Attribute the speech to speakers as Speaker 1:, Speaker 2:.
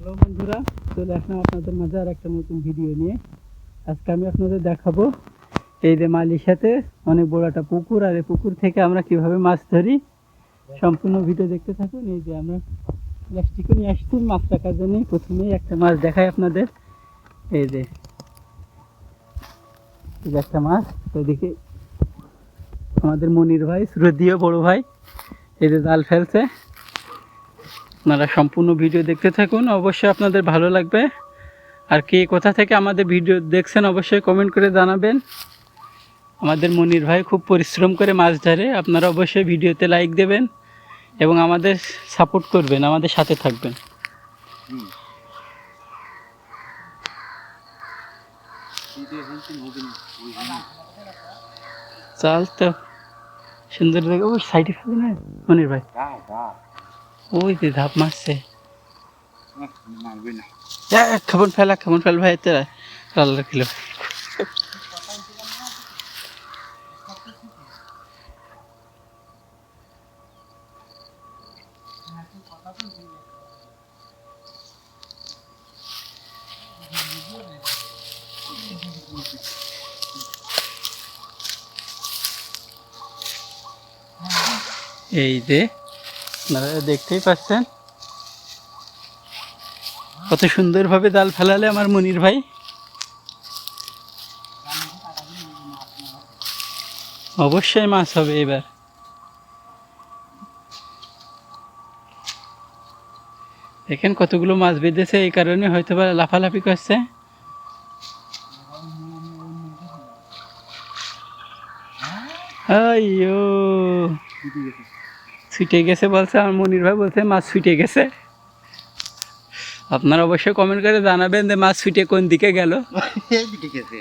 Speaker 1: Hello বন্ধুরা, চলে আসলাম আপনাদের মাঝে আর একটা নতুন ভিডিও নিয়ে। আজকে আমি আপনাদের দেখাবো এই যে সাথে অনেক বড় একটা পুকুর, আর এই পুকুর থেকে আমরা কীভাবে মাছ ধরি সম্পূর্ণ ভিডিও দেখতে থাকুন। এই যে আমরা প্লাস্টিকও নিয়ে আসছি, মাছ রাখার জন্য প্রথমেই একটা মাছ দেখাই আপনাদের। এই যে একটা মাছ ওইদিকে আমাদের মনির ভাই সুরদিও বড় ভাই, এই যে জাল ফেলছে। আপনারা সম্পূর্ণ ভিডিও দেখতে থাকুন, অবশ্যই আপনাদের ভালো লাগবে। আর কে কোথা থেকে আমাদের ভিডিও দেখছেন, অবশ্যই কমেন্ট করে জানাবেন। আমাদের মনির ভাই খুব পরিশ্রম করে মাছ ধরে, আপনারা অবশ্যই ভিডিওতে লাইক দেবেন এবং আমাদের সাপোর্ট করবেন, আমাদের সাথে থাকবেন। চাল তো সুন্দর দেখে, ও সাইডে ফেলে না? মনির ভাই। ওই যে ধাপ মারছে। খাবন ফেলা খাবন ফেল ভাই তোরা আল্লাহ কিলো এই যে আপনারা দেখতেই পাচ্ছেন। কত সুন্দরভাবে জাল ফেলালে আমার মনির ভাই। অবশ্যই মাছ হবে এবার। দেখেন কতগুলো মাছ বেঁধেছে, এই কারণে হয়তো বা লাফালাফি করছে। আইয়ো। ছুটে গেছে বলছে আমার মনির ভাই বলছে, মাছ ছুটে গেছে। আপনারা অবশ্যই কমেন্ট করে জানাবেন যে মাছ ছুটে কোন দিকে গেল।
Speaker 2: গেছে।